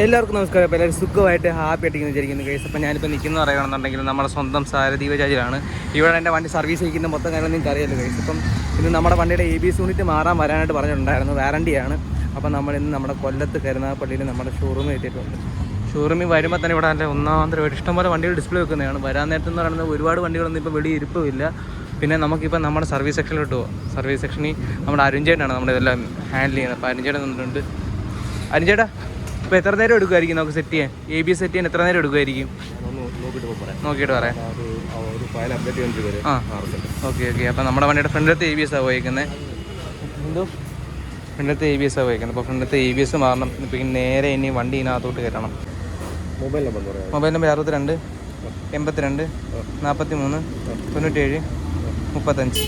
എല്ലാവർക്കും നമസ്കാരം. അപ്പോൾ എല്ലാവരും സുഖമായിട്ട് ഹാപ്പി ആയിട്ട് വിചാരിക്കുന്നു കേസ് അപ്പോൾ ഞാനിപ്പോൾ നിൽക്കുന്ന പറയുകയാണെന്നുണ്ടെങ്കിൽ നമ്മുടെ സ്വന്തം സാരഥി ബജാജിലാണ് ഇവിടെ എന്റെ വണ്ടി സർവീസ് ചെയ്യിക്കുന്ന മൊത്തം കാര്യം നിങ്ങൾക്ക് അറിയാമല്ലോ കേസ് ഇപ്പം ഇന്ന് നമ്മുടെ വണ്ടിയുടെ എ ബി എസ് യൂണിറ്റ് മാറാൻ വരാനായിട്ട് പറഞ്ഞിട്ടുണ്ടായിരുന്നു. വാറണ്ടിയാണ്. അപ്പോൾ നമ്മൾ ഇന്ന് നമ്മുടെ കൊല്ലത്ത് കരുനാഗപ്പള്ളിയിൽ നമ്മുടെ ഷോറൂമിൽ എത്തിയിട്ടുണ്ട്. ഷോറൂമിൽ വരുമ്പോൾ തന്നെ ഇവിടെ നല്ല ഒന്നാന്തരമായിട്ട് ഇഷ്ടംപോലെ വണ്ടികൾ ഡിസ്പ്ലേ വെക്കുന്നതാണ്. വരാൻ നേരത്തെ എന്ന് പറയുന്നത് ഒരുപാട് വണ്ടികളൊന്നും ഇപ്പോൾ വെളിയിൽ ഇരിപ്പില്ല പിന്നെ നമുക്കിപ്പോൾ നമ്മുടെ സർവീസ് സെക്ഷനിലോട്ട് പോകാം സർവീസ് സെക്ഷനിൽ നമ്മുടെ അരുൺചേട്ടനാണ് നമ്മുടെ ഇതെല്ലാം ഹാൻഡിൽ ചെയ്യുന്നത്. അപ്പോൾ അരുൺചേട്ടൻ നിന്നിട്ടുണ്ട് അരുൺചേട്ടാ ഇപ്പോൾ എത്ര നേരം എടുക്കുമായിരിക്കും നമുക്ക് സെറ്റ് ചെയ്യാൻ? എ ബി സെറ്റ് ചെയ്യാൻ എത്ര നേരം എടുക്കുമായിരിക്കും നോക്കിട്ട് നോക്കിയിട്ട് പറയാം. ആ. ആ ഓക്കെ ഓക്കെ അപ്പോൾ നമ്മുടെ വണ്ടിയുടെ ഫ്രണ്ടിലത്തെ എ ബി എസ് ആണ് പോയിരിക്കുന്നത് എന്തോ? ഫ്രണ്ടിലത്തെ എ ബി എസ് ആണ് പോയിരിക്കുന്നത് അപ്പോൾ ഫ്രണ്ടിലത്തെ എ ബി എസ് മാറണം. ഇപ്പൊ നേരെ ഇനി വണ്ടി ഇതിനകത്തോട്ട് കയറണം മൊബൈൽ നമ്പർ മൊബൈൽ നമ്പർ അറുപത്തിരണ്ട് എൺപത്തിരണ്ട് നാൽപ്പത്തി മൂന്ന് തൊണ്ണൂറ്റേഴ് മുപ്പത്തഞ്ച്.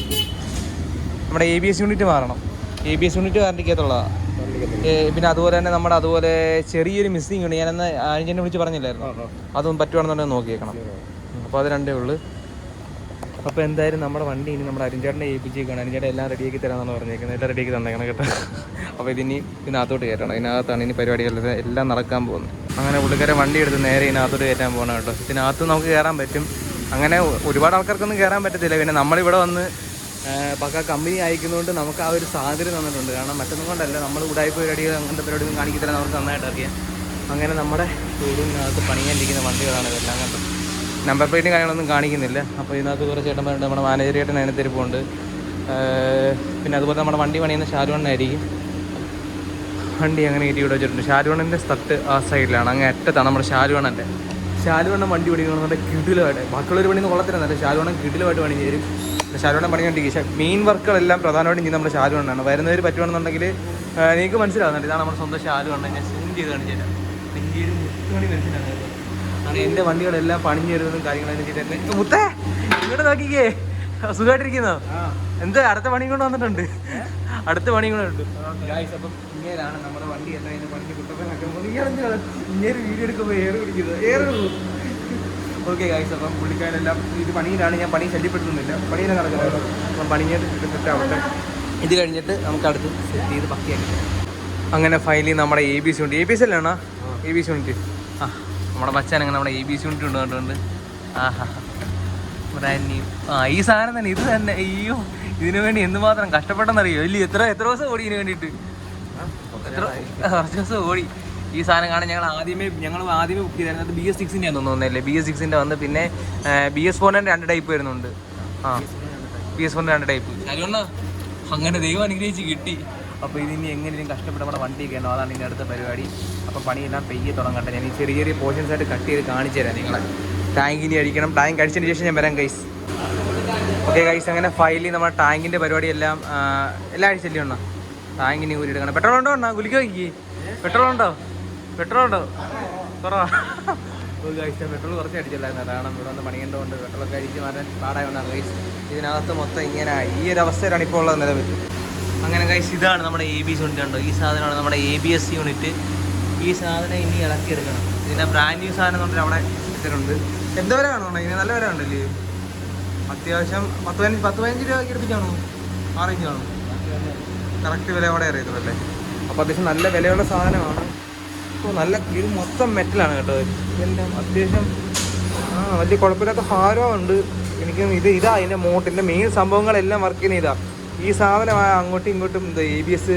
നമ്മുടെ എ ബി എസ് യൂണിറ്റ് മാറണം. എ ബി എസ് യൂണിറ്റ് വാറണ്ടിക്കകത്തുള്ളതാണ് പിന്നെ അതുപോലെ തന്നെ നമ്മുടെ അതുപോലെ ചെറിയൊരു മിസ്സിങ് ഉണ്ട് ഞാനെന്ന് ആഴ്ചനെ വിളിച്ച് പറഞ്ഞില്ലായിരുന്നു? അതൊന്നും പറ്റുവാണെന്നുണ്ടെങ്കിൽ നോക്കിയേക്കണം. അപ്പോൾ അത് രണ്ടേ ഉള്ളൂ. അപ്പോൾ എന്തായാലും നമ്മുടെ വണ്ടി ഇനി നമ്മുടെ അരിഞ്ചേട്ടനെ ഏൽപ്പിച്ചേക്കാണ്. അരിഞ്ചേട്ടൻ എല്ലാം റെഡിയാക്കി തരാമെന്നാണ് പറഞ്ഞേക്കുന്നത്. എല്ലാം റെഡിയാക്കി തന്നേക്കണം കേട്ടോ. അപ്പോൾ ഇതിനി ഇതിനകത്തോട്ട് കയറ്റണം. ഇതിനകത്താണ് ഇനി പരിപാടികളിൽ എല്ലാം നടക്കാൻ പോകുന്നത്. അങ്ങനെ പുള്ളിക്കാരെ വണ്ടി എടുത്ത് നേരെ ഇതിനകത്തോട്ട് കയറ്റാൻ പോകണം കേട്ടോ. ഇതിനകത്ത് നമുക്ക് കയറാൻ പറ്റും. അങ്ങനെ ഒരുപാട് ആൾക്കാർക്കൊന്നും കയറാൻ പറ്റത്തില്ല. പിന്നെ നമ്മളിവിടെ വന്ന് പക്ക കമ്പനി അയക്കുന്നതുകൊണ്ട് നമുക്ക് ആ ഒരു സാഹചര്യം തന്നിട്ടുണ്ട്. കാരണം മറ്റൊന്നും കൊണ്ടല്ല നമ്മൾ ഉടായ്പ പരിപാടികൾ അങ്ങനത്തെ പരിപാടിയൊന്നും കാണിക്കത്തില്ല നമുക്ക് നന്നായിട്ട് അറിയാം. അങ്ങനെ നമ്മുടെ ഷോറൂമിനകത്ത് പണിയാനിരിക്കുന്ന വണ്ടികളാണ് ഇതെല്ലാം കണ്ടത്. നമ്പർ പ്ലേറ്റും കാര്യങ്ങളൊന്നും കാണിക്കുന്നില്ല. അപ്പോൾ ഇതിനകത്ത് കുറച്ച് ചേട്ടന്മാരുണ്ട്. നമ്മുടെ മാനേജർ ചേട്ടൻ അതിനകത്ത് തിരുപ്പുണ്ട് പിന്നെ അതുപോലെ നമ്മുടെ വണ്ടി പണിയുന്ന ഷാരുവണ്ണായിരിക്കും വണ്ടി അങ്ങനെ കയറ്റി ഇവിടെ വെച്ചിട്ടുണ്ട്. ഷാരുവണ്ണന്റെ ആ സൈഡിലാണ് അങ്ങ് അറ്റത്താണ് നമ്മുടെ ഷാരുവണ്ണന്റെ ഷാരുവണ്ണൻ വണ്ടി പണിക്കണമെന്നുണ്ട് കിടിലുമായിട്ട്. ബാക്കിയുള്ളൊരു പണിയൊന്നും കൊള്ളത്തില്ലെന്നല്ല ശാലുവണ്ണം കിടിലുമായിട്ട് പണി ചേരും ശാലുവണ്ണം പണിക്കൊണ്ടിരിക്കുക പക്ഷേ മെയിൻ വർക്കുകളെല്ലാം പ്രധാനമായിട്ടും ചെയ്യുന്ന നമ്മുടെ ശാലുവണ്ണാണ്. വരുന്നവർ പറ്റുവാണെന്നുണ്ടെങ്കിൽ നിങ്ങൾക്ക് മനസ്സിലാവുന്നുണ്ട് ഇതാണ് നമ്മുടെ സ്വന്തം ശാലുവണ്ണം ഞാൻ സെൻഡ് ചെയ്ത് കാണിച്ചു തരാം. വലിയൊരു മുത്തുമണി എന്റെ വണ്ടികളെല്ലാം പണിഞ്ഞു തരുന്നതും കാര്യങ്ങളെല്ലാം ചെയ്തേക്കുന്നത് മുത്തേ ഇങ്ങോട്ട് നോക്കിക്കേ. സുഖമായിട്ടിരിക്കുന്നോ? എന്താ അടുത്ത പണി കൊണ്ട് വന്നിട്ടുണ്ട്. അടുത്ത പണി കൊണ്ട് ഉണ്ട്. അപ്പം ഇങ്ങനെയാണ് നമ്മുടെ വണ്ടി എന്താ ഇതിന് പണിക്ക് കുട്ടപ്പനാക്കുമ്പോൾ ഇങ്ങനെ വീഡിയോ എടുക്കുമ്പോൾ ഏറ് പിടിക്കുന്നത് ഏറ് ഓക്കെ ഗായ്സ് അപ്പം പുള്ളിക്കാരെല്ലാം ഇത് പണിയിലാണ് ഞാൻ പണി ശല്യപ്പെടുത്തുന്നില്ല. പണിയിലാണ് നടക്കുന്നത് അപ്പം പണിഞ്ഞിട്ട് സെറ്റ് ആവട്ടെ ഇത് കഴിഞ്ഞിട്ട് നമുക്ക് അടുത്ത് സെറ്റ് ചെയ്ത് പക്കിയാക്കി അങ്ങനെ ഫൈനലി നമ്മുടെ എ ബി സി ഉണ്ട് എ ബി സി അല്ലാണോ എ ബി സി യൂണിറ്റ് ആ നമ്മുടെ ബച്ചാൻ അങ്ങനെ നമ്മുടെ എ ബി സി യൂണിറ്റ് കൊണ്ടുവന്നിട്ടുണ്ട് ആഹാ. ബ്രാൻഡ് ന്യൂ ആ ഈ സാധനം തന്നെ ഇത് തന്നെ. അയ്യോ ഇതിനു വേണ്ടി എന്തുമാത്രം കഷ്ടപ്പെട്ടെന്നറിയോ? ഇല്ല എത്ര എത്ര ദിവസം ഓടി ഇതിന് വേണ്ടിയിട്ട്? ഓടി. ഈ സാധനം കാണാൻ ഞങ്ങൾ ആദ്യമേ ഞങ്ങൾ ആദ്യമേ ബുക്ക് ചെയ്തായിരുന്നു. അത് ബി എസ് സിക്സിന്റെ ആണെന്ന് തോന്നുന്നല്ലേ ബി എസ് സിക്സിന്റെ വന്ന് പിന്നെ ബി എസ് ഫോറിന്റെ രണ്ട് ടൈപ്പ് വരുന്നുണ്ട്. ആ. ബി എസ് ഫോറിന്റെ രണ്ട് ടൈപ്പ് അതുകൊണ്ട് അങ്ങനെ ദൈവം അനുഗ്രഹിച്ച് കിട്ടി. അപ്പോൾ ഇതിനി എങ്ങനെയും കഷ്ടപ്പെട്ട് നമ്മുടെ വണ്ടി കയറണം അതാണ് ഇതിന്റെ അടുത്ത പരിപാടി. അപ്പോൾ പണിയെല്ലാം പെയ്യെ തുടങ്ങട്ടെ. ഞാൻ ഈ ചെറിയ ചെറിയ പോർഷൻസ് ആയിട്ട് കട്ട് ചെയ്ത് കാണിച്ചു തരാം നിങ്ങളെ. ടാങ്കിനി അടിക്കണം. ടാങ്ക് അടിച്ചതിന് ശേഷം ഞാൻ വരാം ഗൈസ് ഓക്കെ ഗൈസ് അങ്ങനെ ഫൈനലി നമ്മുടെ ടാങ്കിന്റെ പരിപാടി എല്ലാം ആഴ്ച ഉണ്ടോ ടാങ്കിന് ഊരി എടുക്കണം പെട്രോൾ ഉണ്ടോ എണ്ണ ഗുലിക്ക് നോക്കി പെട്രോൾ ഉണ്ടോ? പെട്രോൾ ഉണ്ടോ? കുറവാ. പെട്രോൾ കുറച്ച് അടിച്ചില്ലായിരുന്നു കാരണം ഇവിടെ വന്ന് പണിയേണ്ടതുകൊണ്ട് പെട്രോളൊക്കെ അടിച്ച് മാറാൻ പാടായതുകൊണ്ടാണ് ഗൈസ് ഇതിനകത്ത് മൊത്തം ഇങ്ങനെ ഈ ഒരു അവസ്ഥയിലാണ് ഇപ്പോൾ ഉള്ളത് നിലവിൽ. അങ്ങനെ ഗൈസ് ഇതാണ് നമ്മുടെ എ ബി എസ് യൂണിറ്റ് ഉണ്ടോ ഈ സാധനമാണ് നമ്മുടെ എ ബി എസ് യൂണിറ്റ് ഈ സാധനം ഇനി ഇളക്കിയെടുക്കണം. ഇതിന്റെ ബ്രാൻഡ് ന്യൂ സാധനം കൊണ്ട് അവിടെ ഇട്ടിട്ടുണ്ട്. എന്താ വില കാണുന്നുണ്ടോ ഇതിന് നല്ല വില ഉണ്ടല്ലേ അത്യാവശ്യം പത്ത് പതിനഞ്ച് പത്ത് പതിനഞ്ച് രൂപ എടുപ്പിച്ചാണോ ആ റേഞ്ച് കറക്റ്റ് വില അവിടെ അറിയത്തുള്ളൂ അപ്പോൾ അത്യാവശ്യം നല്ല വിലയുള്ള സാധനമാണ്. അപ്പോൾ നല്ല ഇത് മൊത്തം മെറ്റലാണ് കേട്ടോ. ഇതെല്ലാം അത്യാവശ്യം ആ വലിയ കുഴപ്പമില്ലാത്ത ഹാരോ ഉണ്ട്. എനിക്ക് ഇത് ഇതാ ഇതിന്റെ മോട്ടിന്റെ മെയിൻ സംഭവങ്ങളെല്ലാം വർക്ക് ചെയ്യുന്ന ഇതാ. ഈ സാധനമായ അങ്ങോട്ടും ഇങ്ങോട്ടും ഇത് എ ബി എസ്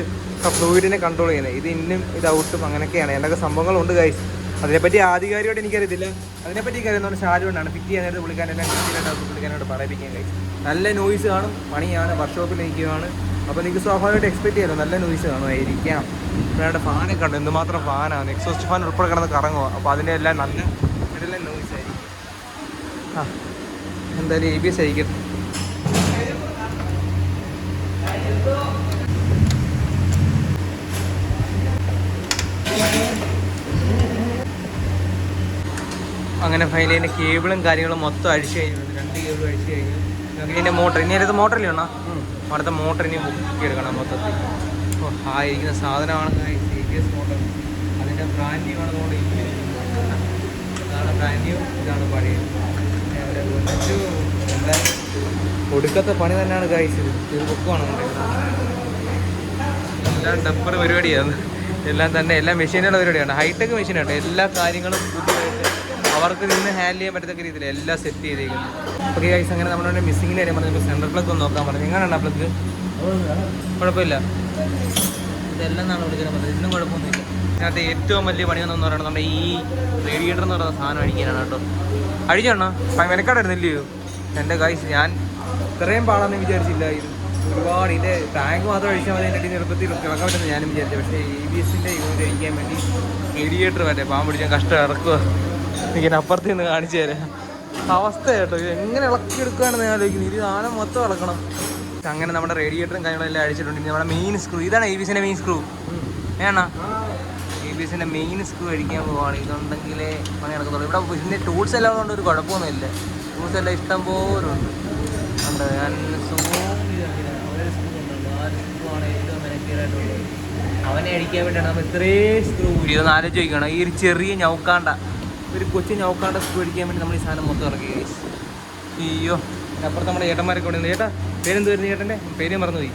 ഫ്ലൂയിഡിനെ കൺട്രോൾ ചെയ്യുന്നത്. ഇത് ഇന്നും ഇത് ഔട്ടും അങ്ങനെയൊക്കെയാണ്. എന്തൊക്കെ സംഭവങ്ങളുണ്ട് ഗൈസ് അതിനെപ്പറ്റി ആധികാരികമായിട്ട് എനിക്കറിയത്തില്ല. അതിനെപ്പറ്റി അറിയുന്നതുകൊണ്ട് ഷാരുകൊണ്ടാണ് ഫിറ്റ് ചെയ്യാൻ നേരത്തെ പുള്ളിക്കാരെല്ലാം കൃത്യമായിട്ട് പുള്ളിക്കാരോട് പറയിപ്പിക്കാൻ കഴിയും നല്ല നോയ്സ് കാണും പണിയാണ് വർക്ക്ഷോപ്പിൽ നിൽക്കുകയാണ്. അപ്പോൾ നിങ്ങൾക്ക് സ്വാഭാവികമായിട്ട് എക്സ്പെക്ട് ചെയ്യാം നല്ല നോയ്സ് കാണുമായിരിക്കാം. വേണ്ട ഫാനൊക്കെ കണ്ടു എന്തുമാത്രം ഫാനാണ് എക്സോസ്റ്റ് ഫാൻ ഉൾപ്പെടെ കിടന്ന് കറങ്ങുക അപ്പോൾ അതിന്റെ എല്ലാം നല്ല നല്ല നോയ്സ് ആയിരിക്കും. ആ എന്തായാലും എ ബി എസ് ആയിരിക്കും. അങ്ങനെ ഫൈനലിന്റെ കേബിളും കാര്യങ്ങളും മൊത്തം അഴിച്ചു കഴിഞ്ഞു. രണ്ട് കേബിളും അഴിച്ചു കഴിഞ്ഞു. ഇതിന്റെ മോട്ടർ ഇനി അടുത്ത മോട്ടറില്ലേ ഉണ്ടോ അടുത്ത മോട്ടർ ഇനി ബുക്ക് എടുക്കണം മൊത്തത്തിൽ. ഓ ആ ഇരിക്കുന്ന സാധനമാണ് സി ബി എസ് മോട്ടർ. അതിന്റെ ബ്രാൻഡ് ന്യൂ ആണ് നമ്മുടെ ഇതാണ് ബ്രാൻഡ് ന്യൂ ഇതാണ് എന്തായാലും ഒടുക്കത്തെ പണി തന്നെയാണ് ഗായ്സ് ഇത് ബുക്കുമാണ് എല്ലാം ഡപ്പർ പരിപാടിയാണ്. എല്ലാം തന്നെ എല്ലാ മെഷീനുള്ള പരിപാടിയാണ്. ഹൈടെക് മെഷീനാണ് എല്ലാ കാര്യങ്ങളും പുതിയതായിട്ട് അവർക്ക് നിന്ന് ഹാൻഡിൽ ചെയ്യാൻ പറ്റത്തക്ക രീതിയിൽ എല്ലാം സെറ്റ് ചെയ്തേക്കുന്നു ഓക്കെ ഗൈസ് അങ്ങനെ നമ്മളോട് മിസ്സിങ്ങിന്റെ കാര്യം പറഞ്ഞപ്പോൾ സെൻട്രൽ പ്ലഗ് ഒന്ന് നോക്കാൻ പറഞ്ഞു. എങ്ങനെയാണ് ആ കുഴപ്പമില്ല. ഇതെല്ലാം നാളെ വിളിക്കാൻ പറഞ്ഞത് ഇന്നും കുഴപ്പമൊന്നുമില്ല. ഇതിനകത്ത് ഏറ്റവും വലിയ പണിയൊന്നും പറയുന്നത് നമ്മുടെ ഈ റേഡിയേറ്റർ എന്ന് പറയുന്ന സാധനം അഴിക്കാനാണ് കേട്ടോ. അഴിച്ചോണ്ണോ മെനക്കാടായിരുന്നില്ലയോ എന്റെ ഗൈസ് ഞാൻ ഇത്രയും പാടാന്ന് വിചാരിച്ചില്ല. ഇത് ഒരുപാട് ഇതിന്റെ ടാങ്ക് മാത്രം അഴിച്ചാൽ മതി എന്റെ എളുപ്പത്തിൽ കിളക്കാൻ പറ്റുമെന്ന് ഞാനും വിചാരിച്ചു. പക്ഷേ എ ബി എസിന്റെ ഇത് അഴിക്കാൻ വേണ്ടി റേഡിയേറ്റർ വരെ പാമ്പ് പിടിച്ചാൽ കഷ്ടം ഇറക്കുക എനിക്ക് അപ്പുറത്ത് നിന്ന് കാണിച്ചു തരാം. അവസ്ഥ കേട്ടോ ഇത് എങ്ങനെ ഇളക്കിയെടുക്കുകയാണെന്ന് ഞാൻ ആലോചിക്കുന്നത് ഇത് ആനം മൊത്തം ഇളക്കണം. അങ്ങനെ നമ്മുടെ റേഡിയേറ്ററും കാര്യങ്ങളെല്ലാം അഴിച്ചിട്ടുണ്ട്. നമ്മുടെ മെയിൻ സ്ക്രൂ ഇതാണ് എ ബി സിന്റെ മെയിൻ സ്ക്രൂ ഏണ എ ബി സിന്റെ മെയിൻ സ്ക്രൂ അടിക്കാൻ പോവാണ്. ഇതുണ്ടെങ്കിലേ പണി നടക്കത്തുള്ളൂ. ഇവിടെ ഇതിന്റെ ടൂൾസ് എല്ലാം കൊണ്ട് ഒരു കുഴപ്പമൊന്നുമില്ല. ടൂൾസ് എല്ലാം ഇഷ്ടം പോലെ ഉണ്ട്. ഉണ്ട് ഞാൻ. അവനെ അടിക്കാൻ വേണ്ടിയാണ് നമ്മൾ ഇത്രയും സ്ക്രൂ ഇതൊന്ന് ആലോചിക്കണം ഈ ഒരു ചെറിയ ഞൗക്കാണ്ട. ഒരു കൊച്ചു ഞൗക്കാണ്ട സ്ക്രൂ അടിക്കാൻ വേണ്ടി നമ്മൾ ഈ സാധനം മൊത്തം ഇറക്കി. അയ്യോ അപ്പുറത്ത് നമ്മുടെ ഏട്ടന്മാരൊക്കെ ഉണ്ട്. ഏട്ടാ പേരെന്ത് വരുന്നത് ഏട്ടന്റെ? പേര് മറന്നുപോയി.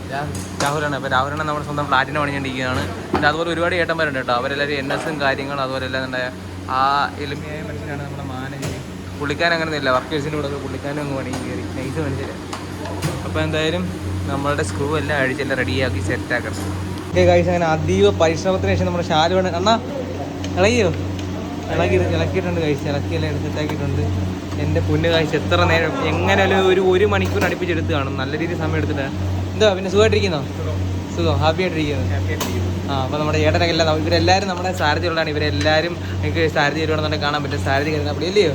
രാഹുലാണ് അപ്പോൾ രാഹുലാണ് നമ്മുടെ സ്വന്തം ഫ്ലാറ്റിനെ പണിഞ്ഞുകൊണ്ടിരിക്കുകയാണ്. പിന്നെ അതുപോലെ ഒരുപാട് ഏട്ടന്മാരുണ്ട് കേട്ടോ. അവരെല്ലാവരും എൻ എസും കാര്യങ്ങളും അതുപോലെ എല്ലാം നമ്മുടെ ആ എളിമയായ മനുഷ്യനാണ് നമ്മുടെ മാനേജർ പുള്ളിക്കാരൻ അങ്ങനെ ഇല്ല വർക്കേഴ്സിന്റെ കൂടെ പുള്ളിക്കാരനും അങ്ങ് പണി കയറി നൈസ് മനുഷ്യരെ അപ്പോൾ എന്തായാലും നമ്മളുടെ സ്ക്രൂ എല്ലാം അഴിച്ചെല്ലാം റെഡിയാക്കി സെറ്റാക്കണം ഓക്കെ കാഴ്ച അങ്ങനെ അതീവ പരിശ്രമത്തിന് ശേഷം നമ്മുടെ ഷാലുവാണ് അണ്ണാ ഇളകിയോ? ഇളക്കി ഇളക്കിയിട്ടുണ്ട് കഴിച്ച് ഇളക്കിയെല്ലാം എടുത്ത് സെറ്റാക്കിയിട്ടുണ്ട് എന്റെ പൊന്ന് കാഴ്ച എത്ര നേരം എങ്ങനെ ഒരു ഒരു മണിക്കൂർ അടുപ്പിച്ചെടുത്ത് കാണും. നല്ല രീതിയിൽ സമയം എടുത്തിട്ട്. എന്താ പിന്നെ സുഖമായിട്ടിരിക്കുന്നോ? സുഖം ഹാപ്പി ആയിട്ടിരിക്കുന്നു. ആ അപ്പോൾ നമ്മുടെ ഏട്ടനൊക്കെ എല്ലാം ഇവരെല്ലാവരും നമ്മുടെ സാരഥിയുള്ളതാണ് ഇവരെല്ലാവരും എനിക്ക് സാരഥി വരുവാണെന്നുണ്ടെങ്കിൽ കാണാൻ പറ്റും സാരഥി കരുതാപ്പള്ളി ഇല്ലയോ?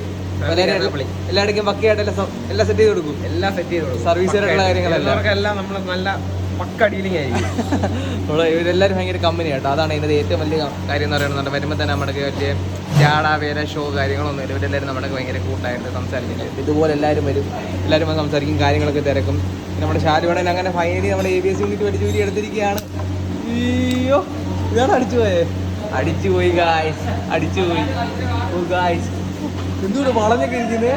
എല്ലായിടക്കും പക്കയായിട്ട് എല്ലാം എല്ലാം സെറ്റ് ചെയ്ത് കൊടുക്കും. എല്ലാം സെറ്റ് ചെയ്ത് കൊടുക്കും. സർവീസുകാരുള്ള കാര്യങ്ങളെല്ലാം. നല്ല ഇവരെല്ലാവരും ഭയങ്കര കമ്പനി കേട്ടോ അതാണ് ഇതിന്റെ ഏറ്റവും വലിയ കാര്യം എന്ന് പറയുന്നത് വരുമ്പോൾ തന്നെ നമ്മുടെ വലിയ ചാട വേല ഷോ കാര്യങ്ങളൊന്നും ഇല്ല. ഇവരെല്ലാവരും നമ്മുടെ ഭയങ്കര കൂട്ടായിട്ട് സംസാരിക്കുന്നത് ഇതുപോലെ എല്ലാവരും വരും. എല്ലാവരും വന്ന് സംസാരിക്കും കാര്യങ്ങളൊക്കെ തിരക്കും. നമ്മുടെ ഷാരുവാണൻ അങ്ങനെ ഫൈനലി നമ്മുടെ എ ബി എസ് യൂണിറ്റ് വലിയ ജോലി എടുത്തിരിക്കുകയാണ്. അയ്യോ ഇതാണ് അടിച്ചു പോയേ. അടിച്ചു പോയി ഗായ്സ് അടിച്ചു പോയി. ഓ ഗായ്സ് എന്തുകൊണ്ട് വളഞ്ഞൊക്കെ ഇരിക്കുന്നത്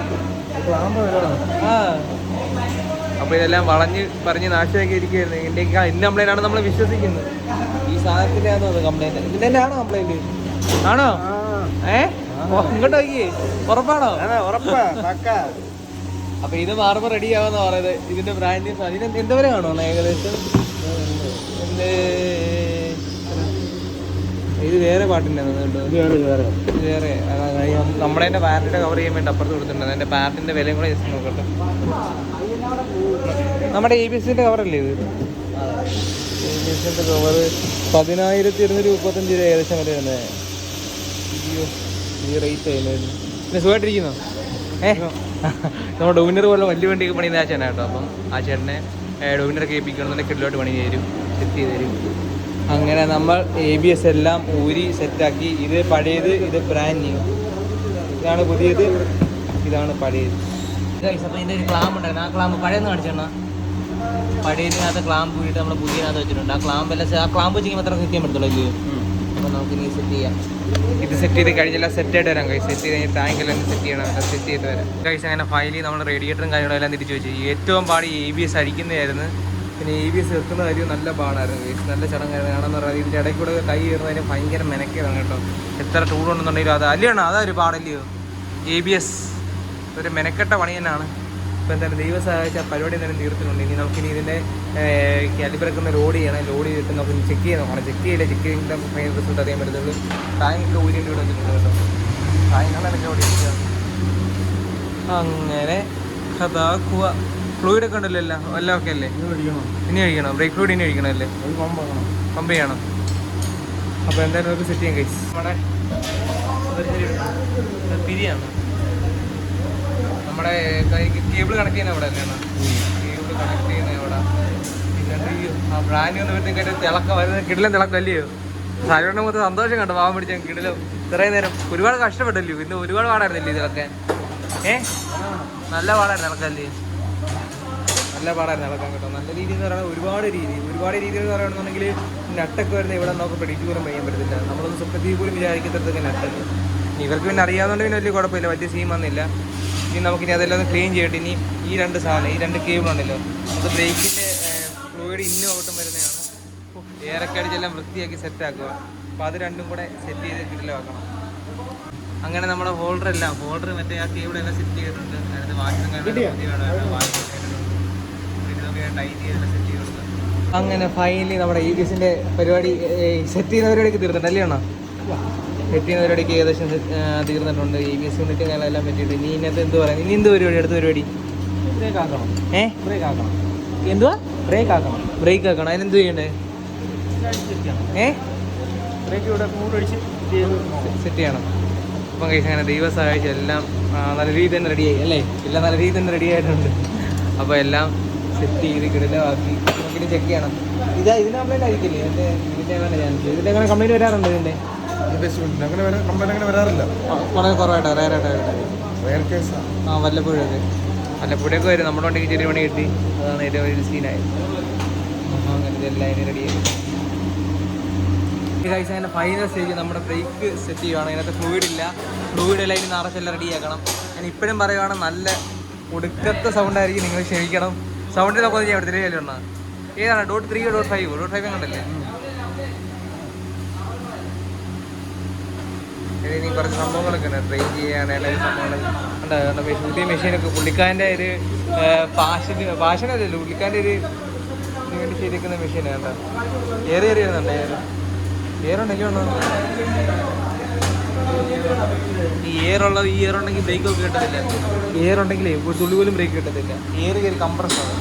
ആ. അപ്പോൾ ഇതെല്ലാം വളഞ്ഞ് പറഞ്ഞ് നാശമാക്കി ഇരിക്കുകയായിരുന്നു. ഇതിന്റെ ഇന്ന് കംപ്ലൈന്റ് ആണ് നമ്മൾ വിശ്വസിക്കുന്നത്. ഈ സാധനത്തിന്റെ ആണോ അത് കംപ്ലൈന്റ് ഇതിന്റെ തന്നെ ആണോ? കംപ്ലൈന്റ് ആണോ ഏ? ഓ, ഇങ്ങോട്ട് നോക്കിയേ. ഉറപ്പാണോ? അപ്പൊ ഇത് മാറുമ്പോൾ റെഡി ആവാന്ന് പറയുന്നത്. ഇതിന്റെ ബ്രാൻഡ് അതിന് എന്ത് വരെ കാണോ ഏകദേശം? ഇത് വേറെ പാട്ടിന്റെ ഇത് വേറെ നമ്മുടെ തന്നെ പാരറ്റിന്റെ കവർ ചെയ്യാൻ വേണ്ടി അപ്പുറത്ത് കൊടുത്തിട്ടുണ്ട്. അതിന്റെ പാരറ്റിന്റെ വിലയും കൂടെ ജസ്റ്റ് നോക്കട്ടെ. നമ്മുടെ എ ബി സിന്റെ കവറല്ലേ ഇത്? എ ബി എസിന്റെ കവർ പതിനായിരത്തി ഇരുന്നൂറ്റി മുപ്പത്തഞ്ച് രൂപ ഏകദേശം വരെ തന്നെ അയ്യോ ഈ റേറ്റ് പിന്നെ സുഖമായിട്ടിരിക്കുന്നോ? ഏ? നമ്മുടെ ഡൊമിനർ പോലെ വലിയ വണ്ടിയൊക്കെ പണിയുന്ന ആ ചേട്ടാ കേട്ടോ. അപ്പം ആ ചേട്ടനെ ഡൊമിനർ തന്നെ കിട്ടിലോട്ട് പണി തരും സെറ്റ് ചെയ്ത് തരും അങ്ങനെ നമ്മൾ എ ബി എസ് എല്ലാം ഊരി സെറ്റാക്കി. ഇത് പഴയത് ഇത് ബ്രാൻഡ് ന്യൂ ഇതാണ് പുതിയത് ഇതാണ് പഴയത്. അപ്പോൾ ഇതിന്റെ ഒരു ക്ലാമ്പ് ഉണ്ടായിരുന്നു. ആ ക്ലാമ്പ് പഴയെന്ന് കാണിച്ചെണ്ണ പഴയതിനകത്ത് ക്ലാമ്പ് കൂടിയിട്ട് നമ്മൾ പുതിയതിനകത്ത് വെച്ചിട്ടുണ്ട്. ആ ക്ലാമ്പ് എല്ലാം ആ ക്ലാമ്പ് വെച്ച് മാത്രം സെറ്റ് ചെയ്യാൻ പറ്റത്തുള്ളൂ ഇല്ലയോ അപ്പോൾ നമുക്ക് ഇനി സെറ്റ് ചെയ്യാം. ഇത് സെറ്റ് ചെയ്ത് കഴിഞ്ഞാൽ സെറ്റ് ആയിട്ട് വരാം കൈസ് സെറ്റ് ചെയ്ത് ടാങ്കിൽ തന്നെ സെറ്റ് ചെയ്യണം. സെറ്റ് ചെയ്ത് വരാം. കൈസ് അങ്ങനെ ഫൈനലി നമ്മൾ റേഡിയേറ്ററും കാര്യങ്ങളും എല്ലാം തിരിച്ചു വെച്ചു. ഏറ്റവും പാട് എ ബി എസ് അടിക്കുന്നതായിരുന്നു. പിന്നെ എ ബി എസ് എത്തുന്ന കാര്യം നല്ല പാടായിരുന്നു ഗൈസ് നല്ല ചടങ്ങായിരുന്നു. കാണാന്ന് പറഞ്ഞാൽ ഇതിന്റെ ഇടയ്ക്ക് കൂടെ കൈ കയറുന്നതിന് ഭയങ്കര മെനക്കേതാണ് കേട്ടോ. എത്ര ടൂൾ ഉണ്ടെന്നുണ്ടെങ്കിലും അത് അല്ലയാണോ അതാ ഒരു പാടല്ലയോ എ ബി എസ് ഒരു മെനക്കെട്ട പണി തന്നെയാണ് ഇപ്പോൾ എന്തായാലും ദൈവം സഹായിച്ച പരിപാടി എന്തായാലും തീർത്തിട്ടുണ്ട് ഇനി നമുക്കിനി ഇതിന്റെ കാലിബറൊക്കെ ലോഡ് ചെയ്യണം ലോഡ് ചെയ്തിട്ട് നമുക്ക് ചെക്ക് ചെയ്യാൻ നോക്കണം ചെക്ക് ചെയ്യില്ല ചെക്ക് ചെയ്തിട്ട് ഫൈനൽ റിസൾട്ട് അറിയാൻ പറ്റത്തുള്ളൂ ടാങ്കിന്റെ ഊരിന്റെ ഇവിടെ വെച്ചിട്ടുണ്ട് കേട്ടോ ടാങ്കാണ് ലോഡ് ചെയ്യുക അങ്ങനെ കഥാക്കുക ഫ്ലൂയിഡ് ഒക്കെ ഉണ്ടല്ലോ എല്ലാം എല്ലാം ഒക്കെ അല്ലേ ഇനി കഴിക്കണം ബ്രേക്ക് ഫ്ലൂയിഡ് ഇനി കഴിക്കണം അല്ലേ പമ്പ് ചെയ്യണം അപ്പോൾ എന്തായാലും നമുക്ക് സെറ്റ് ചെയ്യാം കഴിച്ച് നമ്മുടെ പിരിയാണ് നമ്മുടെ കേബിൾ കണക്ട് ചെയ്യുന്ന അവിടെ അല്ലേ കേബിൾ കണക്ട് ചെയ്യുന്ന ഈ ആ ബ്രാൻഡ് വന്നപ്പോഴത്തേക്കായിട്ട് തിളക്കം വരുന്നത് കിടിലം തിളക്കം അല്ലയോ സാധാരണ മൊത്തം സന്തോഷം കണ്ടു പാവം പിടിച്ച കിടിലം. ഇത്രയും നേരം ഒരുപാട് കഷ്ടപ്പെട്ടല്ലോ? പിന്നെ ഒരുപാട് പാടായിരുന്നില്ലേ ഇതിലൊക്കെ? ഏ? നല്ല പാടായിരുന്നു ഇളക്കല്ലേ നല്ല പാടായിരുന്നു ഇളക്കാൻ കേട്ടോ. നല്ല രീതി എന്ന് പറയുന്നത് ഒരുപാട് രീതി. ഒരുപാട് രീതികൾ എന്ന് പറയുകയാണെന്നുണ്ടെങ്കിൽ നട്ടൊക്കെ വരുന്നത് ഇവിടെ നമുക്ക് പ്രെഡിക്റ്റ് പോലും ചെയ്യാൻ പറ്റത്തില്ല. നമ്മളൊന്നും സ്വപ്നത്തിൽ പോലും വിചാരിക്കത്തതൊക്കെ നട്ടൊക്കെ. ഇവർക്ക് പിന്നെ അറിയാവുന്നതുകൊണ്ട് പിന്നെ വലിയ കുഴപ്പമില്ല. വലിയ സീൻ വന്നില്ല ഇനി നമുക്കിനി അതെല്ലാം ഒന്ന് ക്ലീൻ ചെയ്തിട്ട് ഇനി ഈ രണ്ട് സാധനം ഈ രണ്ട് കേബിൾ ഉണ്ടല്ലോ അത് ബ്രേക്കിന്റെ ഫ്ലൂയിഡ് ഇന്നും ഔട്ടും വരുന്നതാണ്. ഓ, അടിച്ചെല്ലാം വൃത്തിയാക്കി സെറ്റ് ആക്കുക. അപ്പോൾ അത് രണ്ടും കൂടെ സെറ്റ് ചെയ്ത് കിടലാക്കണം അങ്ങനെ നമ്മുടെ ഹോൾഡർ എല്ലാം ഹോൾഡർ മറ്റേ ആ കേബിൾ എല്ലാം സെറ്റ് ചെയ്തിട്ടുണ്ട്. അതിനകത്ത് അങ്ങനെ ഫൈനലി നമ്മുടെ ഇ ബി എസിന്റെ പരിപാടി സെറ്റ് ചെയ്യുന്ന പരിപാടിക്ക് തീർന്നിട്ടല്ലേ അണ്ണാ? ചെയ്യുന്ന പരിപാടിക്ക് ഏകദേശം തീർന്നിട്ടുണ്ട്. ഇ ബി എസ് യൂണിറ്റ് എല്ലാം പറ്റിയിട്ട്. ഇനി ഇന്നത്തെ എന്ത് പറയാം? ഇനി എന്ത് പരിപാടി? അടുത്ത പരിപാടി? ബ്രേക്ക് ആക്കണം. ഏ? ബ്രേക്ക് ആക്കണം. എന്തുവാ? ബ്രേക്ക് ആക്കണം. ബ്രേക്ക് ആക്കണം. അതിനെന്ത് ചെയ്യണ്ടേ? ഏ? ബ്രേക്ക് ഇവിടെ സെറ്റ് ചെയ്യണം. അപ്പം കഴിച്ച് അങ്ങനെ ദൈവ സഹായിച്ച് എല്ലാം നല്ല രീതിയിൽ തന്നെ റെഡിയായി അല്ലേ? എല്ലാം നല്ല രീതിയിൽ തന്നെ റെഡി ആയിട്ടുണ്ട്. അപ്പോൾ എല്ലാം സെറ്റ് ചെയ്ത് കിടലാക്കി നമുക്കിനി ചെക്ക് ചെയ്യണം. ഇതാ ഇതിന് കംപ്ലൈന്റ് ആയിരിക്കില്ലേ എന്റെ ഇതിന്റെ ഞാൻ ഇതിന്റെ അങ്ങനെ കംപ്ലൈന്റ് വരാറുണ്ട് ഇതിന്റെ അങ്ങനെ വരാൻ കംപ്ലൈന്റ് അങ്ങനെ വരാറില്ല. വളരെ കുറവായിട്ടാണ് റയറായിട്ടാണ് റയർ കേസാ ആ. വല്ലപ്പോഴൊക്കെ. വല്ലപ്പോഴൊക്കെ വരും. നമ്മുടെ ഉണ്ടെങ്കിൽ ചെറിയ പണി കിട്ടി. അതാണ് ഏറ്റവും വലിയ സീനായത് അപ്പോൾ അങ്ങനെ ഇതെല്ലാം അതിന് റെഡിയായി കഴിച്ച് അങ്ങനെ ഫൈനൽ സ്റ്റേജ് നമ്മുടെ ബ്രേക്ക് സെറ്റ് ചെയ്യുവാണ്. അതിനകത്ത് ഫ്ലൂയിഡ് ഇല്ല. ഫ്ലൂയിഡ് എല്ലാം ഇനി നിറച്ചെല്ലാം റെഡിയാക്കണം ഞാൻ ഇപ്പോഴും പറയുവാണ് നല്ല ഒടുക്കത്തെ സൗണ്ടായിരിക്കും നിങ്ങൾ ക്ഷമിക്കണം. സൗണ്ടിലൊക്കെ ഒന്ന് ചെയ്യാൻ പറ്റത്തില്ല ഏതാണ്? Dot three dot five dot five കണ്ടല്ലേ ഇനി കുറച്ച് സംഭവങ്ങളൊക്കെ ഉണ്ട് ട്രെയിൻ ചെയ്യാനുള്ള സംഭവങ്ങൾ ഉണ്ട് മെഷീനൊക്കെ പുള്ളിക്കാരന്റെ ഒരു പാഷന് പാഷനല്ലല്ലോ പുള്ളിക്കാരന്റെ ഒരു ഇതിന് വേണ്ടി ചെയ്തിരിക്കുന്ന മെഷീനാണ് കണ്ടോ? ഏറെ ഏറി വരുന്നുണ്ട് ഏറെ ഏറെ ഉണ്ടോ ഈ എയർ ഉള്ളത് ഈ എയർ ബ്രേക്ക് ഒക്കെ കിട്ടത്തില്ല. എയർ ഒരു തുള്ളി പോലും ബ്രേക്ക് കിട്ടത്തില്ല. എയർ കയറി കംപ്രസ്സാണ്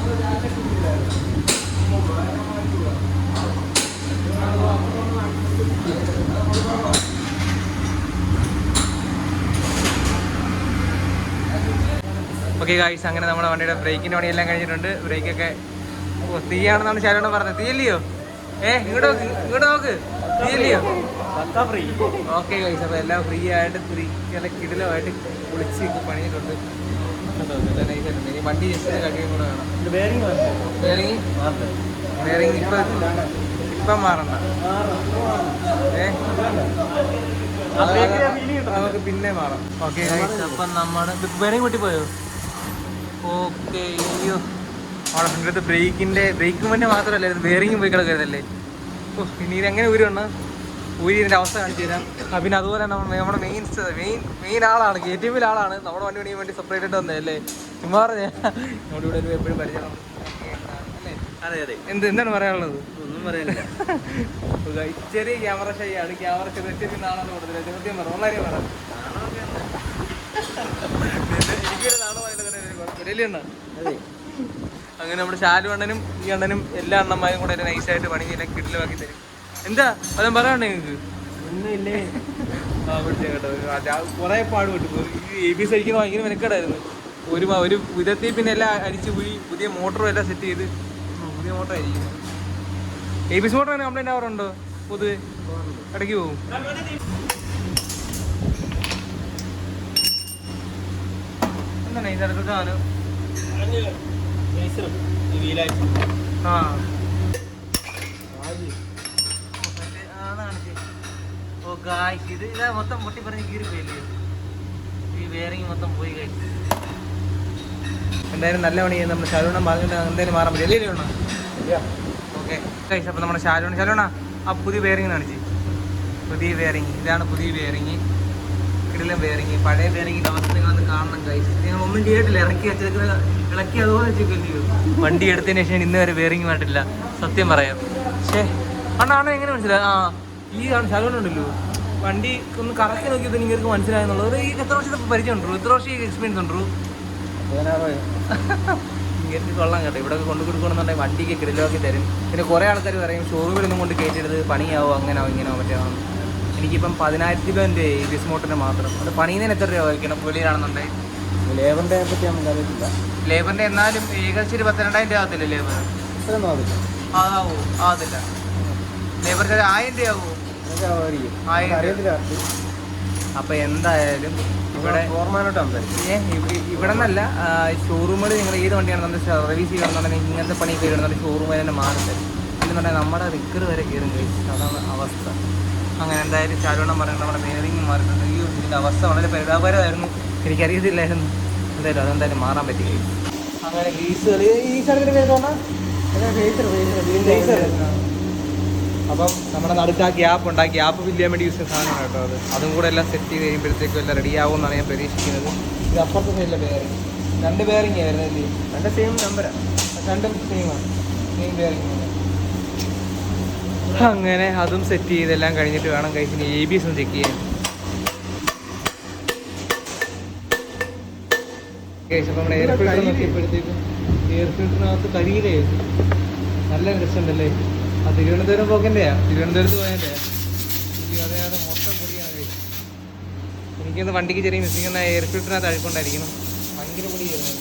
ഓക്കെ ഗായ്സ് അങ്ങനെ നമ്മുടെ വണ്ടിയുടെ ബ്രേക്കിന്റെ പണിയെല്ലാം കഴിഞ്ഞിട്ടുണ്ട്. ബ്രേക്കൊക്കെ ഓ തീയാണെന്നാണ് ശാലോണം പറഞ്ഞത്. തീയല്ലയോ? ഏ ഇങ്ങോട്ട് നോക്ക് ഇങ്ങോട്ട് നോക്ക്. തീയല്ലയോ? ഫ്രീ ഓക്കെ ഗൈസ് അപ്പോൾ എല്ലാം ഫ്രീ ആയിട്ട് ഫ്രീ നല്ല കിടിലമായിട്ട് കുളിച്ച് പണിയിട്ടുണ്ട് ഇനി വണ്ടി ജസ്റ്റ് കഴിയും കൂടെ വേണം. ഇത് ബെയറിംഗ് വേറിങ് വേറിങ് ഇപ്പം ഇപ്പം മാറണ്ട. ഏ? നമുക്ക് പിന്നെ മാറാം. ഓക്കെ അപ്പം നമ്മുടെ വേറിങ് പൊട്ടിപ്പോയോ? ഓക്കെ അയ്യോ. അവിടെ ഫ്രണ്ട് അടുത്ത് ബ്രേക്കിന്റെ ബ്രേക്ക് മുന്നേ മാത്രമല്ല ബെയറിങ് പോയി കിടക്കരുതല്ലേ? ഓ ഇനി ഇതെങ്ങനെ ഊരുണ്ട് ഊരി ഇതിന്റെ അവസ്ഥ കാണിച്ചു തരാം. ആ പിന്നെ അതുപോലെ തന്നെ നമ്മുടെ മെയിൻ മെയിൻ മെയിൻ ആളാണ് കെ ടി എമ്മിൽ ആളാണ്. നമ്മുടെ വണ്ടി പണിയാൻ വേണ്ടി സെപ്പറേറ്റ് ആയിട്ട് വന്നതല്ലേ ചുമ്മാ പറഞ്ഞ. നമ്മുടെ ഇവിടെ ഒരു എപ്പോഴും പരിചയം അതെ അതെ. എന്ത് എന്താണ് പറയാനുള്ളത്? ഒന്നും പറയാനില്ല. ചെറിയ ക്യാമറ ഷൈയാണ് ക്യാമറ ചെറിയ നാളാണ് കൊടുത്തത്. ചോദ്യം പറ വളരെ പറ. അങ്ങനെ നമ്മുടെ ശാലു അണ്ണനും ഈ അണ്ണനും എല്ലാ അണ്ണന്മാരും കൂടെ നൈസായിട്ട് പണി എല്ലാം കിടിലമാക്കി തരും. എന്താ? അതും പറയണ്ടേ നിങ്ങൾക്ക്? ഒന്നുമില്ലേ? കുറെ പാടുപെട്ടു. ഈ എ ബി എസ് അടിക്കുന്ന ഭയങ്കര മെനക്കേടായിരുന്നു. ഒരു ഒരു വിധത്തിൽ പിന്നെ എല്ലാം അടിച്ചു പോയി പുതിയ മോട്ടറും എല്ലാം സെറ്റ് ചെയ്ത് പുതിയ മോട്ടർ ആയിരിക്കും. എ ബി സി മോട്ടർ അങ്ങനെ കംപ്ലൈന്റ് ആവാറുണ്ടോ? പൊതുവെ? ഇടയ്ക്ക് പോകും. എന്താണ് ഇതിനകത്ത് സാധനം ആ. ഓ ഗായ്സ് ഇത് ഇതാ മൊത്തം പൊട്ടി പറഞ്ഞ് കീറിപ്പോയില്ലേ ഈ വേറിങ് മൊത്തം പോയി കഴിച്ചു എന്തായാലും നല്ല പണി നമ്മൾ ശാലൂണം പറഞ്ഞിട്ട് എന്തായാലും മാറാൻ പറ്റില്ല. അല്ലേ ഓക്കെ. അപ്പോൾ നമ്മുടെ ശാലൂണ് ശാലൂണ ആ പുതിയ വേറിങ് കാണിച്ച്. പുതിയ വേറിങ് ഇതാണ് പുതിയ ബെയറിങ് കിടിലം ബെയറിങ് പഴയ ബെയറിങ്ങിന്റെ നിങ്ങൾ അത് കാണണം ഗൈസ് നിങ്ങൾ ഒന്നും ചെയ്തിട്ടില്ല ഇറക്കി വെച്ചേക്കുന്ന ഇളക്കി അതുപോലെ വെച്ചേക്കല്ലയോ വണ്ടി എടുത്തതിന് ശേഷം ഇന്ന് വരെ ബെയറിങ് വേണ്ടില്ല സത്യം പറയാം. പക്ഷേ അണ്ണാണോ അണ്ണ എങ്ങനെ മനസ്സിലായി? ആ ഈ ഉണ്ടല്ലോ. വണ്ടി ഒന്ന് കറക്കി നോക്കിയപ്പോൾ നിങ്ങൾക്ക് മനസ്സിലായെന്നുള്ളത് ഈ എത്ര വർഷത്തെ പരിചയം ഉണ്ടോ? എത്ര വർഷം എക്സ്പീരിയൻസ് ഉണ്ടോ? ഇങ്ങനെ കൊള്ളാം കേട്ടോ. ഇവിടെ കൊണ്ടു കൊടുക്കണമെന്നുണ്ടെങ്കിൽ വണ്ടിക്ക് കിടലാക്കി തരും. പിന്നെ കുറേ ആൾക്കാർ പറയും ഷോറൂമിലൊന്നും കൊണ്ട് കയറ്റരുത് പണിയാവോ? അങ്ങനെയോ ഇങ്ങനെയോ മറ്റോ? എനിക്കിപ്പം പതിനായിരത്തി രൂപ എന്റെ ബിസ് മോട്ടറിന് മാത്രം? അത് പണിയുന്നതിന് എത്ര രൂപ വയ്ക്കണം വെളിയിലാണെന്നുണ്ടെങ്കിൽ ലേബറിന്റെ പറ്റി നമുക്ക് അറിയത്തില്ല. ലേബറിന്റെ എന്നാലും ഏകദേശം ഒരു പത്തിരണ്ടായിരം രൂപ ആകത്തില്ല ലേബർ? ഇത്രയൊന്നും ആവില്ല ആവോ ആകത്തില്ല ലേബർക്ക് ഒരു ആയിരം രൂപ ആവോ. അറിയത്തില്ല അപ്പോൾ എന്തായാലും ഇവിടെ ഇവിടെ നിന്നല്ല ഷോറൂമുകൾ നിങ്ങൾ ഏത് വണ്ടിയാണ് നമ്മൾ സർവീസ് ചെയ്യണമെന്നുണ്ടെങ്കിൽ ഇങ്ങനത്തെ പണി ചെയ്യണമെന്നുണ്ടെങ്കിൽ ഷോറൂം തന്നെ മാറി. തരും എന്നുണ്ടെങ്കിൽ നമ്മുടെ റിക്കർ വരെ കയറും കഴിച്ചു അതാണ് അവസ്ഥ. അങ്ങനെ എന്തായാലും ചാരുവണ്ണം പറയുന്നത് നമ്മുടെ ബെയറിംഗ് മാറിയിട്ടുണ്ട് ഈ ഇതിന്റെ അവസ്ഥ വളരെ പരിതാപകരമായിരുന്നു. എനിക്കറിയത്തില്ലായിരുന്നു. എന്തായാലും അതെന്തായാലും മാറാൻ പറ്റി അങ്ങനെ ഗീസുകൾ ഈ പേര് അപ്പം നമ്മുടെ നടുക്ക് ആ ഗ്യാപ്പ് ഉണ്ട് ആ ഗ്യാപ്പ് ഫില്ല് ചെയ്യാൻ വേണ്ടി യൂസ് ചെയ്യുന്ന സാധനമാണ് കേട്ടോ അത്. അതും കൂടെ എല്ലാം സെറ്റ് ചെയ്ത് കഴിയുമ്പോഴത്തേക്കും എല്ലാം റെഡി ആവുമെന്നാണ് ഞാൻ പ്രതീക്ഷിക്കുന്നത്. ഇത് അപ്പുറത്തെ സൈഡിലെ ബെയറിംഗ് രണ്ട് ബെയറിംഗ് ആയിരുന്നു അല്ലേ രണ്ട് സെയിം നമ്പറാണ് രണ്ടും സെയിമാണ് സെയിം ബെയറിംഗ് അങ്ങനെ അതും സെറ്റ് ചെയ്തെല്ലാം കഴിഞ്ഞിട്ട് വേണം കഴിച്ചിന് എ ബി എസ് ഒന്ന് ചെക്ക് ചെയ്യാൻ. കേസ് അപ്പോൾ നമ്മുടെ എയർ ഫിൽറ്റർ നോക്കിയപ്പോഴത്തേക്കും എയർ ഫിൽറ്ററിനകത്ത് കരിയിലേ നല്ല രസമുണ്ടല്ലേ? ആ തിരുവനന്തപുരം പോക്കന്റെയാ തിരുവനന്തപുരത്ത് പോയതിന്റെ അറിയാതെ മൊത്തം പൊടിയാണ് കഴിച്ചത് എനിക്കൊന്ന് വണ്ടിക്ക് ചെറിയ മിസ്സിംഗ് എന്ന എയർ ഫിൽറ്ററിനകത്ത് അഴുക്കൊണ്ടായിരിക്കണം ഭയങ്കര പൊടിയായിരുന്നു.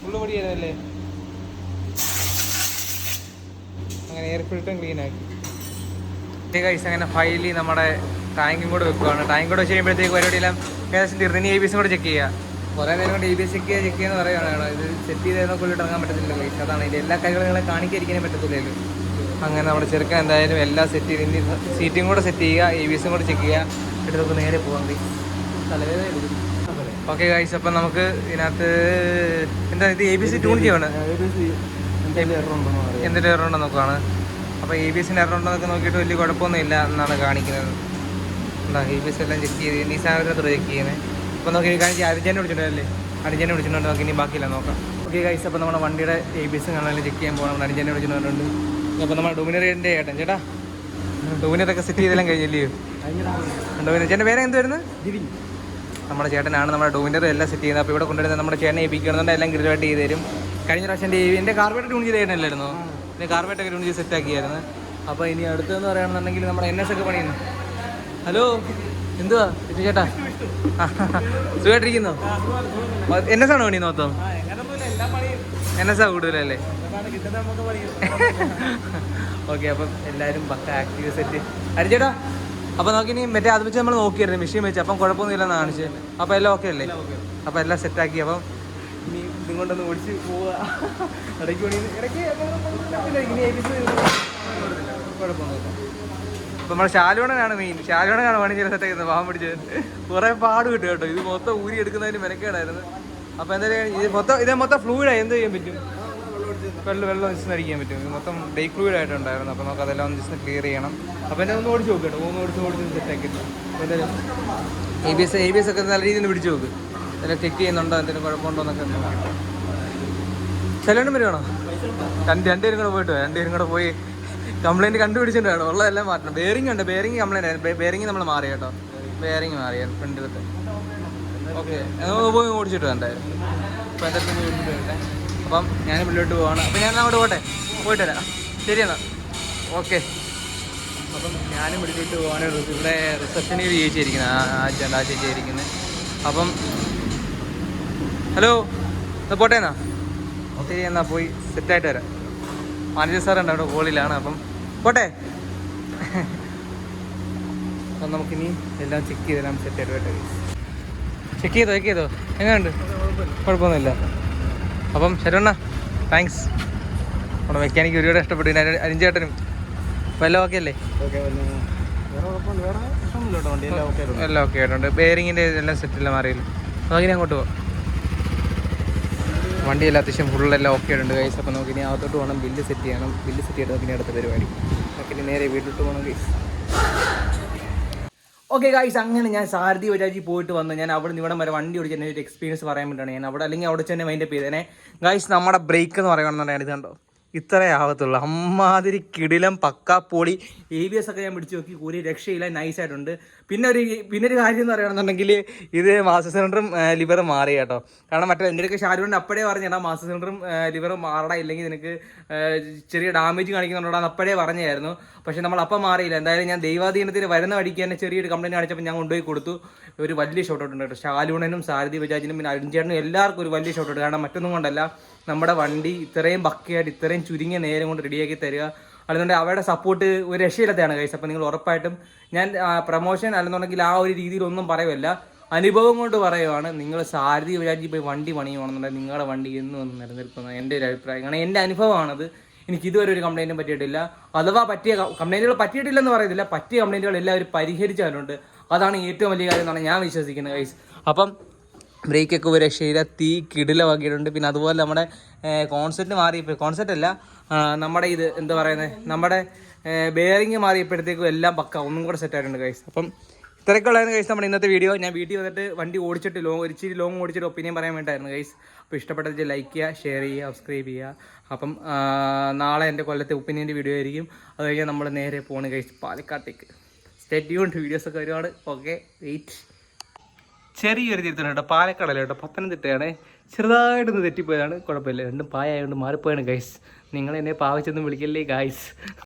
ഫുള്ള് പൊടിയായിരുന്നല്ലേ അങ്ങനെ എയർ ഫിൽറ്ററും ക്ലീൻ ആക്കി. ഗൈസ് അങ്ങനെ ഫൈലി നമ്മുടെ ടാങ്കും കൂടെ വെക്കുവാണ്. ടാങ്ക് കൂടെ വെച്ച് കഴിയുമ്പോഴത്തേക്ക് പരിപാടിയെല്ലാം ഏകദേശം തീർന്നു. ഇനി എ ബി എസും കൂടെ ചെക്ക് ചെയ്യുക കുറേ നേരം കൊണ്ട് എ ബി എസ് ചെക്ക് ചെയ്യുക ചെക്ക് ചെയ്യുന്ന പറയുകയാണ് ഇത് സെറ്റ് ചെയ്തതിനെ കൊള്ളിട്ട് ഇറങ്ങാൻ പറ്റത്തില്ല ഗൈസ് അതാണ് ഇതിന്റെ എല്ലാ കാര്യങ്ങളും നിങ്ങളെ കാണിക്കാതിരിക്കാനേ പറ്റത്തില്ലല്ലോ അങ്ങനെ നമ്മുടെ ചെറുക്കൻ എന്തായാലും എല്ലാം സെറ്റ് ചെയ്ത് ഇനി സീറ്റും കൂടെ സെറ്റ് ചെയ്യുക എ ബി എസും കൂടെ ചെക്ക് ചെയ്യുക. എന്നിട്ട് നമുക്ക് നേരെ പോകാം ഗൈസ് തലവേദന ഓക്കെ ഗൈസ് അപ്പം നമുക്ക് ഇതിനകത്ത് എന്താ ഇത് എ ബി സി ട്യൂൺ ചെയ്യണം എന്തിന്റെ എറർ ഉണ്ടെന്ന് നോക്കുവാണ്. അപ്പോൾ എ ബി എസിന്റെ അറൗണ്ടൊക്കെ നോക്കിയിട്ട് വലിയ കുഴപ്പമൊന്നുമില്ല എന്നാണ് കാണിക്കുന്നത്. എന്താ എ ബി എസ് എല്ലാം ചെക്ക് ചെയ്ത്. നീ സാധനത്തിൽ ചെക്ക് ചെയ്യുന്നത് അപ്പോൾ നോക്കി കാണിച്ച് അരിജനെ വിളിച്ചിട്ടുണ്ടല്ലേ? അരിജനെ വിളിച്ചിട്ടുണ്ട്? നോക്കി ഇനി ബാക്കിയില്ല നോക്കാം. ഓക്കെ ഗൈസ് അപ്പോൾ നമ്മുടെ വണ്ടിയുടെ എ ബി എസ് കാണാൻ ചെക്ക് ചെയ്യാൻ പോകണം അരിജനെ വിളിച്ചിട്ടുണ്ട്? അപ്പോൾ നമ്മുടെ ഡൊമിനറിന്റെ ഏട്ടൻ ചേട്ടാ. ഡൊമിനറൊക്കെ സെറ്റ് ചെയ്തെല്ലാം കഴിഞ്ഞില്ലയോ ഡൊമിനർ ചേട്ടന്റെ പേര് എന്തുവായിരുന്നു? നമ്മുടെ ചേട്ടനാണ് നമ്മുടെ ഡോമിനർ എല്ലാം സെറ്റ് ചെയ്യുന്നത്. അപ്പോൾ ഇവിടെ കൊണ്ടുവരുന്നത് നമ്മുടെ ചേട്ടനെ ഏൽപ്പിക്കണമെന്നുണ്ട് എല്ലാം ഗ്രിജുവേറ്റ് ചെയ്ത് തരും. കഴിഞ്ഞ പ്രാവശ്യം എന്റെ കാർബേറ്റ് ട്യൂൺ ചെയ്ത് എന്റെ കാർബേറ്റൊക്കെ ട്യൂൺ സെറ്റ് സെറ്റാക്കിയായിരുന്നു. അപ്പോൾ ഇനി അടുത്തതെന്ന് പറയുകയാണെന്നുണ്ടെങ്കിൽ നമ്മുടെ എൻ എസ് ഒക്കെ പണിയുന്നു. ഹലോ എന്തുവാ? ഇത് ചേട്ടാ? സുഖമായിട്ടിരിക്കുന്നു എൻ എസ് ആണോ പണി മൊത്തം? എൻ എസ് ആ കൂടുതലല്ലേ? ഓക്കെ അപ്പം എല്ലാവരും പക്ക ആക്റ്റീവ് സെറ്റ് അരിച്ചേട്ടാ അപ്പോൾ നോക്കി ഇനി മറ്റേ അത് വെച്ച് നമ്മൾ നോക്കിയായിരുന്നു. മെഷീൻ വെച്ച്. അപ്പം കുഴപ്പമൊന്നുമില്ലെന്ന് കാണിച്ച് അപ്പോൾ എല്ലാം ഓക്കെ അല്ലേ? അപ്പോൾ എല്ലാം സെറ്റാക്കി അപ്പം ഇതും കൊണ്ടൊന്ന് ഓടിച്ച് പോവുക. ഇടയ്ക്ക് പണി ഇടയ്ക്ക് കുഴപ്പമൊന്നുമില്ല അപ്പം നമ്മുടെ ശാലുവണനാണ് മെയിൻ ശാലുവണനാണ് പണി ചില സെറ്റ് ചെയ്യുന്നത് പാവം പിടിച്ചത് കുറേ പാട് കിട്ടും കേട്ടോ. ഇത് മൊത്തം ഊരി എടുക്കുന്നതിന് മെനക്കേടായിരുന്നു. അപ്പോൾ എന്തായാലും ഇത് മൊത്തം ഇത് മൊത്തം ഫ്ലൂയിഡായി എന്ത് ചെയ്യാൻ പറ്റും? വെള്ളം വെള്ളം ജസ്റ്റ് അടിക്കാൻ പറ്റും. ഇത് മൊത്തം ഡേ ഫ്ലൂയിഡ് ആയിട്ടുണ്ടായിരുന്നു. അപ്പോൾ നമുക്ക് അതെല്ലാം ഒന്ന് ക്ലിയർ ചെയ്യണം. അപ്പോൾ എന്നെ ഒന്ന് ഓടിച്ച് നോക്കട്ടെ ഒന്ന് ഓടിച്ച് ഓടിച്ച് സെറ്റ് ആക്കിയിട്ട്. എന്തായാലും A B S A B S ഒക്കെ നല്ല രീതിയിൽ പിടിച്ച് നോക്ക്. എന്തെങ്കിലും ചെക്ക് ചെയ്യുന്നുണ്ടോ? എന്തെങ്കിലും കുഴപ്പമുണ്ടോ എന്നൊക്കെ ചെല്ലണം വരുവാണോ? രണ്ട് രണ്ടുപേരും കൂടെ പോയിട്ട്. രണ്ടുപേരും കൂടെ പോയി കംപ്ലൈന്റ് കണ്ടുപിടിച്ചിട്ട് വേണം ഉള്ളതെല്ലാം മാറ്റണം. ബെയറിംഗ് ഉണ്ട്. ബെയറിംഗ് കംപ്ലൈന്റ് ആയിരുന്നു. ബെയറിംഗ് നമ്മൾ മാറി കേട്ടോ. ബെയറിംഗ് മാറി. ഫ്രണ്ടിലത്തെ ഓക്കെ നമുക്ക് പോയി ഓടിച്ചിട്ട് വേണ്ടായിരുന്നു അപ്പോൾ എന്തൊക്കെ പോയി അപ്പം ഞാൻ മുന്നോട്ട് പോവാണ്. അപ്പം ഞാൻ അങ്ങോട്ട് പോട്ടെ? പോയിട്ട് വരാം. ശരി എന്നാൽ ഓക്കെ അപ്പം ഞാനും വിളിച്ചിട്ട് പോവാണ്. ഇവിടെ റിസപ്ഷനിൽ ചേച്ചിയിരിക്കുന്നത് ആ ചേട്ടാ ചേച്ചിയിരിക്കുന്നത് അപ്പം ഹലോ പോട്ടെ എന്നാ? ശരി എന്നാ പോയി സെറ്റായിട്ട് വരാം. മാനേജർ സാറുണ്ട് അവിടെ കോളിലാണ് അപ്പം പോട്ടെ. അപ്പം നമുക്കിനി എല്ലാം ചെക്ക് ചെയ്തെല്ലാം സെറ്റായിട്ട് വരട്ടെ. ചെക്ക് ചെയ്തോ ചെക്ക് ചെയ്തോ? എങ്ങനെയുണ്ട്? കുഴപ്പമൊന്നുമില്ല. അപ്പം ശരവണ്ണ താങ്ക്സ് നമ്മുടെ മെക്കാനിക്ക് ഒരുപാട് ഇഷ്ടപ്പെട്ടു. പിന്നെ അരി- അരിഞ്ചേട്ടനും. അപ്പം എല്ലാം ഓക്കെ അല്ലേ? എല്ലാം ഓക്കെ ആയിട്ടുണ്ട്. ബെയറിങ്ങിന്റെ എല്ലാം സെറ്റെല്ലാം മാറിയില്ല നമുക്കിനി അങ്ങോട്ട് പോവാം. വണ്ടിയെല്ലാം അത്യാവശ്യം ഫുള്ളെല്ലാം ഓക്കെ ഉണ്ട് കൈസ് അപ്പോൾ നമുക്ക് ഇനി അകത്തോട്ട് പോകണം. ബില്ല് സെറ്റ് ചെയ്യണം. ബില്ല് സെറ്റ് ചെയ്തിട്ട് പിന്നെ അടുത്ത പരിപാടി. നമുക്കിനി നേരെ വീട്ടിലോട്ട് പോകണം കൈസ് ഓക്കെ ഗായ്സ് അങ്ങനെ ഞാൻ സാരഥി വരാജി പോയിട്ട് വന്നു. ഞാൻ അവിടെ നിന്ന് ഇവിടെ വരെ വണ്ടി ഓടിച്ച് എന്റെ ഒരു എക്സ്പീരിയൻസ് പറയാൻ വേണ്ടിയാണ് ഞാൻ അവിടെ അല്ലെങ്കിൽ അവിടെ തന്നെ മൈൻഡപ്പ് ചെയ്തേനെ. ഗായ്സ് നമ്മുടെ ബ്രേക്ക് എന്ന് പറയുകയാണെന്നുണ്ടെങ്കിൽ ഇത് കണ്ടോ? ഇത്രേ ആവത്തുള്ളൂ. അമ്മാതിരി കിടിലം പക്കാപ്പൊളി എ ബി എസ് ഒക്കെ ഞാൻ പിടിച്ചു നോക്കി. ഒരു രക്ഷയില്ല. നൈസായിട്ടുണ്ട് പിന്നെ ഒരു പിന്നെ ഒരു കാര്യം എന്ന് പറയുകയാണെന്നുണ്ടെങ്കിൽ ഇത് മാസ്റ്റർ സിലിണ്ടറും ലിവറും മാറി കേട്ടോ. കാരണം മറ്റേ എന്റെ ഒക്കെ ഷാരുവിന്റെ അപ്പോഴേ പറഞ്ഞേടാ മാസ്റ്റർ സിലിണ്ടറും ലിവറും മാറടാ ഇല്ലെങ്കിൽ നിനക്ക് ചെറിയ ഡാമേജ് കാണിക്കുന്നുണ്ടോ അപ്പോഴേ പറഞ്ഞായിരുന്നു. പക്ഷേ നമ്മൾ അപ്പം മാറിയില്ല. എന്തായാലും ഞാൻ ദൈവാധീനത്തിന് വരുന്ന വഴിക്ക് തന്നെ ചെറിയൊരു കംപ്ലൈന്റ് കാണിച്ചപ്പോൾ ഞാൻ കൊണ്ടുപോയി കൊടുത്തു. ഒരു വലിയ ഷോട്ട് ഔട്ട് ഉണ്ട് കേട്ടോ. ഷാലൂണനും സാരഥി ബജാജിനും പിന്നെ അരുൺചേട്ടനും എല്ലാവർക്കും ഒരു വലിയ ഷോട്ട് ഔട്ട് കാരണം മറ്റൊന്നും കൊണ്ടല്ല. നമ്മുടെ വണ്ടി ഇത്രയും ബക്കയായിട്ട് ഇത്രയും ചുരുങ്ങിയ നേരം കൊണ്ട് റെഡിയാക്കി തരിക. അല്ലെന്നുണ്ടെങ്കിൽ അവരുടെ സപ്പോർട്ട് ഒരു രക്ഷയില്ലാത്തതാണ് കഴിച്ചത് അപ്പോൾ നിങ്ങൾ ഉറപ്പായിട്ടും ഞാൻ പ്രൊമോഷൻ അല്ലെന്നുണ്ടെങ്കിൽ ആ ഒരു രീതിയിലൊന്നും പറയുമല്ല അനുഭവം കൊണ്ട് പറയുവാണ്. നിങ്ങൾ സാരഥി വിചാരിച്ച് പോയി വണ്ടി പണിയുവാണെന്നുണ്ടെങ്കിൽ നിങ്ങളുടെ വണ്ടി എന്നും ഒന്ന് നിലനിൽക്കുന്നത് എന്റെ ഒരു അഭിപ്രായം. കാരണം എന്റെ അനുഭവമാണത്. എനിക്ക് ഇതുവരെ ഒരു കംപ്ലൈന്റും പറ്റിയിട്ടില്ല. അഥവാ പറ്റിയ കംപ്ലൈന്റുകൾ പറ്റിയിട്ടില്ലെന്ന് പറയുന്നില്ല. പറ്റിയ കംപ്ലൈന്റുകൾ എല്ലാവരും പരിഹരിച്ചാലുണ്ട്. അതാണ് ഏറ്റവും വലിയ കാര്യം എന്നാണ് ഞാൻ വിശ്വസിക്കുന്നത് ഗൈസ് അപ്പം ബ്രേക്കൊക്കെ ഒരു രക്ഷയില്ല തീ കിടിലമാക്കിയിട്ടുണ്ട്. പിന്നെ അതുപോലെ നമ്മുടെ കോൺസെപ്റ്റ് മാറിയപ്പോൾ കോൺസെപ്റ്റ് അല്ല നമ്മുടെ ഇത് എന്താ പറയുന്നത് നമ്മുടെ ബെയറിങ് മാറിയപ്പോഴത്തേക്കും എല്ലാം പക്ക ഒന്നും കൂടെ സെറ്റ് ആയിട്ടുണ്ട് കൈസ് അപ്പം ഇത്രയൊക്കെയുള്ളതാണ് കൈസ് നമ്മുടെ ഇന്നത്തെ വീഡിയോ ഞാൻ വീട്ടിൽ വന്നിട്ട് വണ്ടി ഓടിച്ചിട്ട് ലോങ് ഒരിച്ചിരി ലോങ് ഓടിച്ചിട്ട് ഒപ്പീനിയൻ പറയാൻ വേണ്ടിയിട്ടായിരുന്നു കൈസ് അപ്പോൾ ഇഷ്ടപ്പെട്ടത് ലൈക്ക് ചെയ്യുക ഷെയർ ചെയ്യുക സബ്സ്ക്രൈബ് ചെയ്യുക. അപ്പം നാളെ എന്റെ കൊല്ലത്തെ ഒപ്പീനിയന്റെ വീഡിയോ ആയിരിക്കും. അത് കഴിഞ്ഞാൽ നമ്മൾ നേരെ പോണ് കൈസ് പാലക്കാട്ടേക്ക്. സ്റ്റേറ്റ് ഉണ്ട് വീഡിയോസൊക്കെ ഒരുപാട്. ഓക്കെ വെയിറ്റ് ചെറിയൊരു തിരുത്തണം കേട്ടോ. പാലക്കാടല്ല കേട്ടോ. പത്തനംതിട്ടയാണ്. ചെറുതായിട്ടൊന്ന് തെറ്റിപ്പോയതാണ്. കുഴപ്പമില്ല. രണ്ടും പായ ആയതുകൊണ്ട് മാറിപ്പോയാണ് ഗൈസ് നിങ്ങൾ എന്നെ പാവച്ചൊന്നും വിളിക്കല്ലേ ഗൈസ്